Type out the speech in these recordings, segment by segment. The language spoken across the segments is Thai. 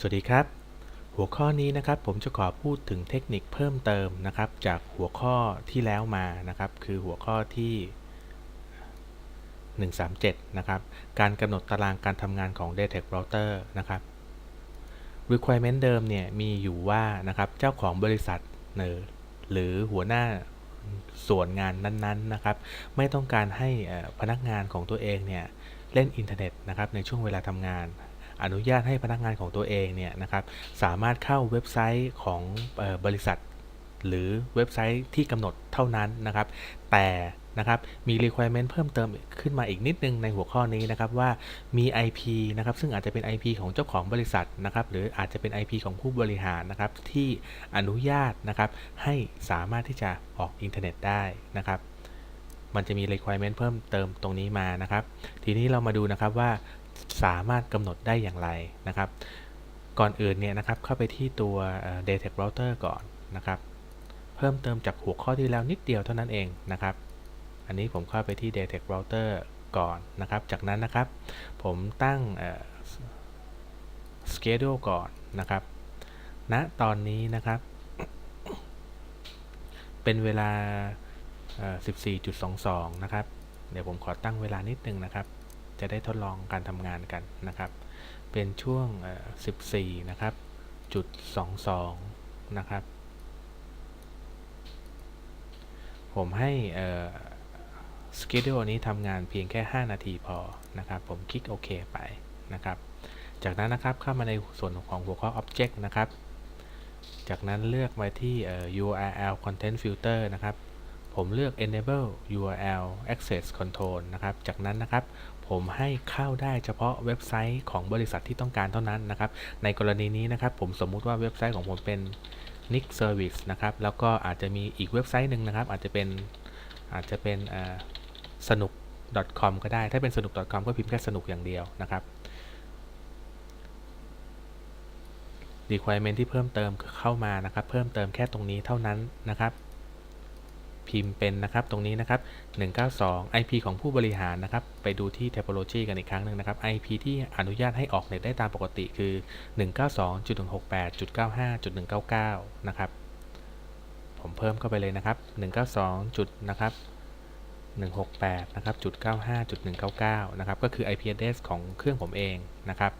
สวัสดีครับ หัวข้อนี้นะครับผมจะขอพูดถึงเทคนิคเพิ่มเติมนะครับ จากหัวข้อที่แล้วมานะครับ คือหัวข้อที่ 137 นะครับ การกำหนดตารางการทำงานของ Detect Router นะครับ requirement เดิมเนี่ยมีอยู่ว่านะครับเจ้าของบริษัทเนอหรือหัวหน้าส่วนงานนั้นๆนะครับ ไม่ต้องการให้พนักงานของตัวเองเนี่ยเล่นอินเทอร์เน็ตนะครับในช่วงเวลาทำงาน อนุญาตให้พนักงานของตัวเองเนี่ยนะครับสามารถเข้าเว็บไซต์ของออบริษัท หรือเว็บไซต์ที่กำหนดเท่านั้นนะครับ แต่นะครับมี requirement เพิ่มเติมขึ้นมาอีกนิดนึงในหัวข้อนี้นะครับว่ามี IP นะครับซึ่งอาจจะเป็น IP ของเจ้าของบริษัทนะครับหรืออาจจะเป็น IP ของผู้บริหารนะครับที่อนุญาตนะครับให้สามารถที่จะออกอินเทอร์เน็ตได้นะครับมันจะมี requirement เพิ่มเติมตรงนี้มานะครับ ทีนี้เรามาดูนะครับว่า สามารถกำหนดได้อย่างไรนะครับ ก่อนอื่นเนี่ยนะครับเข้าไปที่ตัว Detect Router ก่อนนะครับ เพิ่มเติมจากหัวข้อที่แล้วนิดเดียวเท่านั้นเองนะครับ อันนี้ผมเข้าไปที่ Detect Router ก่อนนะครับ จากนั้นนะครับ ผมตั้ง schedule ก่อนนะครับณตอนนี้นะครับ เป็นเวลาเอ่อ14.22 นะครับ เดี๋ยวผมขอตั้งเวลานิดนึงนะครับ จะได้ทดลองการทำงานกันนะครับ เป็นช่วง 14 นะครับ จุด 22 นะครับ ผมให้เอ่อ schedule นี้ทำงานเพียงแค่ 5 นาทีพอนะครับ ผมคลิกโอเคไปนะครับ จากนั้นนะครับเข้ามาในส่วนของหัวข้อ object นะครับ จากนั้นเลือกมาที่ URL content filter นะครับผมเลือก enable URL access control นะครับ จากนั้นนะครับ ผมให้เข้าได้เฉพาะเว็บไซต์ของบริษัทที่ต้องการเท่านั้นนะครับ ในกรณีนี้นะครับ ผมสมมุติว่าเว็บไซต์ของผมเป็น Nick Service นะครับ แล้วก็อาจจะมีอีกเว็บไซต์หนึ่งนะครับ อาจจะเป็นอาจจะเป็นสนุก .com ก็ได้ ถ้าเป็นสนุก .com ก็พิมพ์แค่สนุกอย่างเดียวนะครับ requirement ที่เพิ่มเติมเข้ามานะครับ เพิ่มเติมแค่ตรงนี้เท่านั้นนะครับ พิมพ์เป็นนะครับ ตรงนี้นะครับ 192 IP ของผู้บริหารนะครับ ไปดูที่ topology กันอีกครั้งหนึ่งนะครับ IP ที่อนุญาตให้ออกเน็ตได้ตามปกติคือ 192.168.95.199 นะครับ ผมเพิ่มเข้าไปเลยนะครับ 192 จุดนะครับ168 นะครับ จุด95จุด199 นะครับ ก็คือ IP address ของเครื่องผมเองนะครับ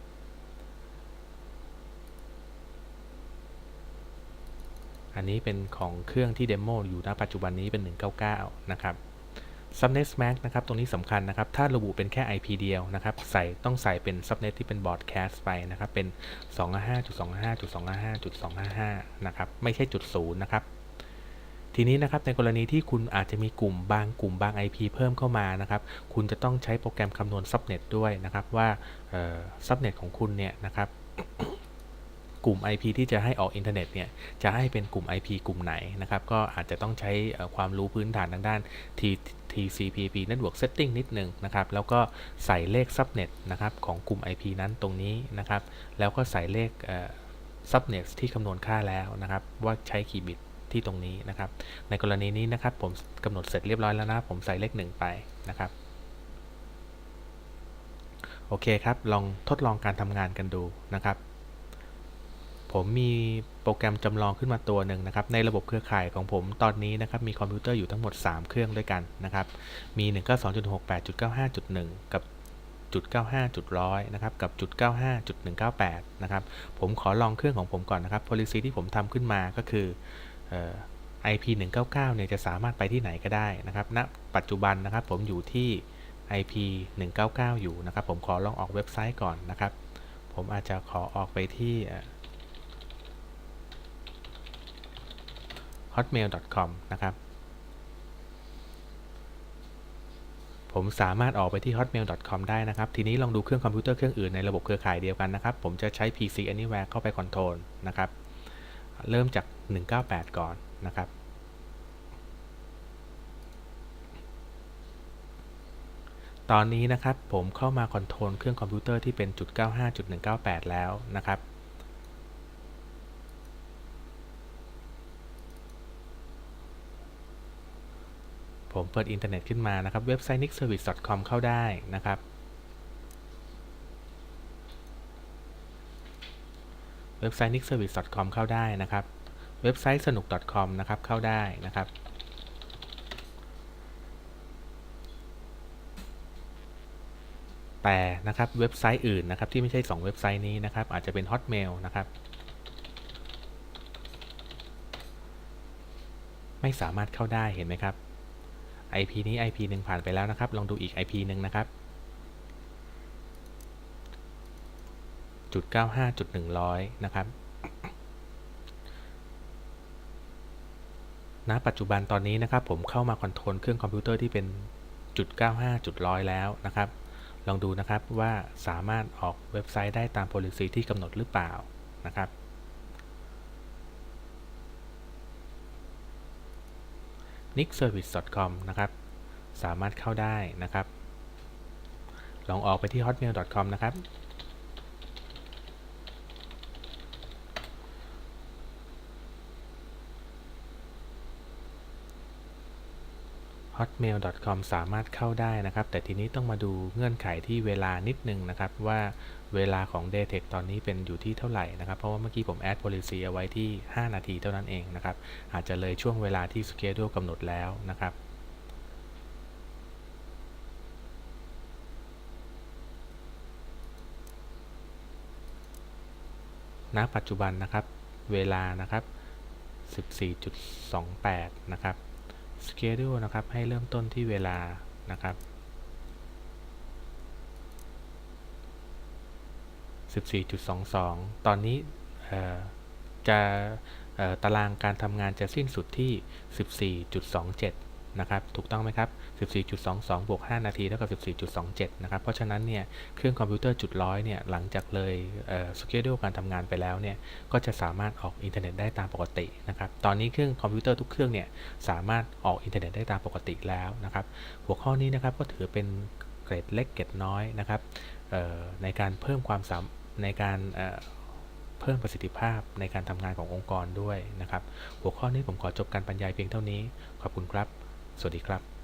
อันนี้เป็นของเครื่องที่เดโมอยู่ณปัจจุบันนี้เป็น 199 นะครับ subnet mask นะครับ ตรงนี้สำคัญนะครับ ถ้าระบุเป็นแค่ IP เดียวนะครับ ใส่ต้องใส่เป็น subnet ที่เป็น broadcast ไปนะครับ เป็น255.255.255 นะครับ ไม่ใช่จุดศูนย์นะครับ ทีนี้นะครับ ในกรณีที่คุณอาจจะมีกลุ่มบางกลุ่มบาง IP เพิ่มเข้ามานะครับ คุณจะต้องใช้โปรแกรมคำนวณ subnet ด้วยนะครับ ว่า subnet ของคุณเนี่ยนะครับ กลุ่ม IP ที่จะให้ออกอินเทอร์เน็ตเนี่ยจะให้เป็นกลุ่ม IP กลุ่มไหนนะครับก็อาจจะต้องใช้ความรู้พื้นฐานทางด้าน T TCP/IP Network Setting นิดหนึ่งนะครับ แล้วก็ใส่เลข subnet นะครับของกลุ่ม IP นั้นตรงนี้นะครับ แล้วก็ใส่เลข subnet ที่คำนวณค่าแล้วนะครับ ว่าใช้กี่บิตที่ตรงนี้นะครับ ในกรณีนี้นะครับผมกำหนดเสร็จเรียบร้อยแล้วนะ ผมใส่เลขหนึ่งไปนะครับ โอเคครับ ลองทดลองการทำงานกันดูนะครับ ผมมีโปรแกรมจำลองขึ้นมาตัวหนึ่งนะครับ ในระบบเครือข่ายของผมตอนนี้นะครับ มีคอมพิวเตอร์อยู่ทั้งหมด 3 เครื่องด้วยกันนะครับ มี 192.68.95.1 กับจุด95จุดร้อยนะครับ กับจุด95จุด198 นะครับ ผมขอลองเครื่องของผมก่อนนะครับ policy ที่ผมทำขึ้นมาก็คืออ่อ IP 199เนี่ยจะสามารถไปที่ไหนก็ได้นะครับณปัจจุบันนะครับ ผมอยู่ที่ IP 199 อยู่นะครับ ผมขอลองออกเว็บไซต์ก่อนนะครับ ผมอาจจะขอออกไปที่เอ่อ hotmail.com นะครับ ผมสามารถออกไปที่ hotmail.com ได้นะครับ ทีนี้ลองดูเครื่องคอมพิวเตอร์เครื่องอื่นในระบบเครือข่ายเดียวกันนะครับ ผมจะใช้ PC Anywhere เข้าไปคอนโทรลนะครับ เริ่มจาก 198 ก่อนนะครับตอนนี้นะครับผมเข้ามาคอนโทรลเครื่องคอมพิวเตอร์ที่เป็นจุด95.198 แล้วนะครับ ผมเปิดอินเทอร์เน็ตขึ้นมานะครับ เว็บไซต์ nixservice.com เข้าได้นะครับ เว็บไซต์ nixservice.com เข้าได้นะครับ เว็บไซต์สนุก .com นะครับ เข้าได้นะครับแต่นะครับเว็บไซต์อื่นนะครับที่ไม่ใช่ 2 เว็บไซต์นี้นะครับ อาจจะเป็น Hotmail นะครับ ไม่สามารถเข้าได้เห็นไหมครับ IP นี้ IP หนึ่งผ่านไปแล้วนะครับ ลองดูอีก IP หนึ่งนะครับจุด95จุด100 นะครับ ณ ปัจจุบันตอนนี้นะครับ ผมเข้ามาคอนโทรลเครื่องคอมพิวเตอร์ที่เป็นจุด95จุด100 แล้วนะครับ ลองดูนะครับว่าสามารถออกเว็บไซต์ได้ตาม policy ที่กำหนดหรือเปล่านะครับ nixservice.com นะครับ สามารถเข้าได้นะครับ ลองออกไปที่ hotmail.com นะครับ hotmail.com สามารถเข้าได้นะครับ แต่ทีนี้ต้องมาดูเงื่อนไขที่เวลานิดนึงนะครับว่า เวลาของ Daytech ตอนนี้เป็นอยู่ที่เท่าไหร่นะครับ เพราะว่าเมื่อกี้ผม add policy เอาไว้ที่ 5 นาทีเท่านั้นเองนะครับ อาจจะเลยช่วงเวลาที่ schedule กำหนดแล้วนะครับณปัจจุบันนะครับ เวลานะครับ 14.28 นะครับ schedule นะครับ ให้เริ่มต้นที่เวลานะครับ 14.22 ตอนนี้เอ่อจะตารางการทำงานจะสิ้นสุดที่ 14.27 นะครับ ถูกต้องไหมครับ 14.22 บวก 5 นาทีเท่ากับ 14.27 นะครับ เพราะฉะนั้นเนี่ย เครื่องคอมพิวเตอร์จุดร้อยเนี่ย หลังจากเลยเอ่อ schedule การทำงานไปแล้วเนี่ย ก็จะสามารถออกอินเทอร์เน็ตได้ตามปกตินะครับ ตอนนี้เครื่องคอมพิวเตอร์ทุกเครื่องเนี่ย สามารถออกอินเทอร์เน็ตได้ตามปกติแล้วนะครับ หัวข้อนี้นะครับก็ถือเป็นเกรดเล็กเกรดน้อยนะครับในการเพิ่มความสาม ในการเพิ่มประสิทธิภาพในการทำงานขององค์กรด้วยนะครับ หัวข้อนี้ผมขอจบการบรรยายเพียงเท่านี้ ขอบคุณครับ สวัสดีครับ